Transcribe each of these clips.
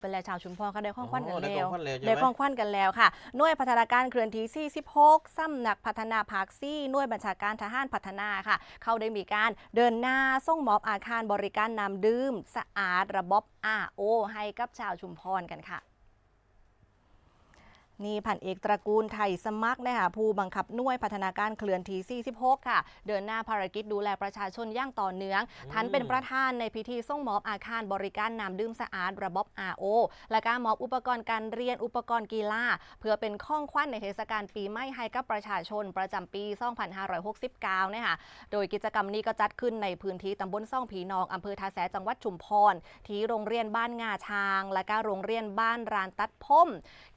เป็นแล้วชาวชุมพรก็ได้ข้องควันกันอ๋อได้แล้วของขวัญแล้วใช่ไหมได้ข้องควันกันแล้วค่ะหน่วยพัฒนาการเคลื่อนที่46ซ้ำหนักพัฒนาภาคซี่หน่วยบัญชาการทหารพัฒนาค่ะ เขาได้มีการเดินหน้าส่งมอบอาคารบริการน้ำดื่ม สะอาดระบบ RO ให้กับชาวชุมพรกันค่ะ นี่พันเอกตระกูลไทยสมัครนะคะผู้บังคับหน่วยพัฒนาการเคลื่อนที่46 ค่ะ เดินหน้าภารกิจดูแลประชาชนอย่างต่อเนื่องท่านเป็นประธานในพิธีส่งมอบอาคารบริการน้ำดื่มสะอาดระบบ RO และการมอบอุปกรณ์การเรียนอุปกรณ์กีฬาเพื่อเป็นข้องขวัญในเทศกาลปีใหม่ให้กับประชาชนประจำปี 2569 นะคะโดยกิจกรรมนี้ก็จัดขึ้นในพื้นที่ตำบลซ่องผีนองอำเภอทาแสจังหวัดชุมพร ที่โรงเรียนบ้านงาช้าง และก็โรงเรียนบ้านรานตัดพม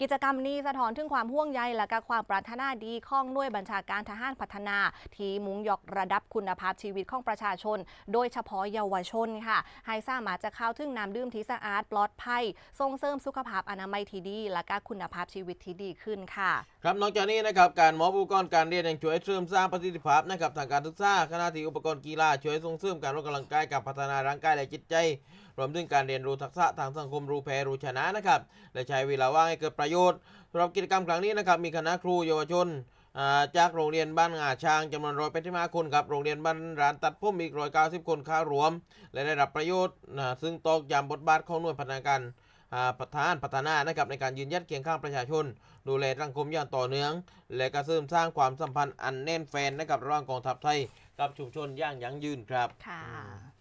กิจกรรมนี้สะท้อนถึงความห่วงใยและก็ความปรารถนาดีของหน่วยบัญชาการทหารพัฒนา ที่มุ่งยกระดับคุณภาพชีวิตของประชาชน โดยเฉพาะเยาวชนค่ะ ให้สามารถจะเข้าถึงน้ำดื่มที่สะอาดปลอดภัยส่งเสริมสุขภาพอนามัยที่ดี และก็คุณภาพชีวิตที่ดีขึ้นค่ะ ครับนอกจากนี้นะครับการมอบอุปกรณ์การเรียนยังช่วยเสริมสร้างประสิทธิภาพนะครับทางการศึกษาขณะที่อุปกรณ์กีฬาช่วยส่งเสริมการออกกำลังกายกับพัฒนาร่างกายและจิตใจ รวมถึงการเรียนรู้ทักษะทางสังคมรู้แพ้รู้ชนะนะครับและใช้เวลาว่างให้เกิดประโยชน์ สำหรับกิจกรรมครั้งนี้นะครับมีคณะครูเยาวชนจากโรงเรียนบ้านงาช้างจำนวนร้อยเป็นที่มาคนครับโรงเรียนบ้านร้านตัดผมอีกร้อยเก้าสิบคนเข้ารวม และได้รับประโยชน์นะซึ่งตอกย้ำบทบาทของหน่วยพัฒนาการประธานพัฒนานะครับในการยืนยัดเคียงข้างประชาชน ดูแลสังคมอย่างต่อเนื่อง และกระเสริมสร้างความสัมพันธ์อันแน่นแฟนนะครับระหว่างกองทัพไทย กับชุมชนอย่างยั่งยืนครับค่ะ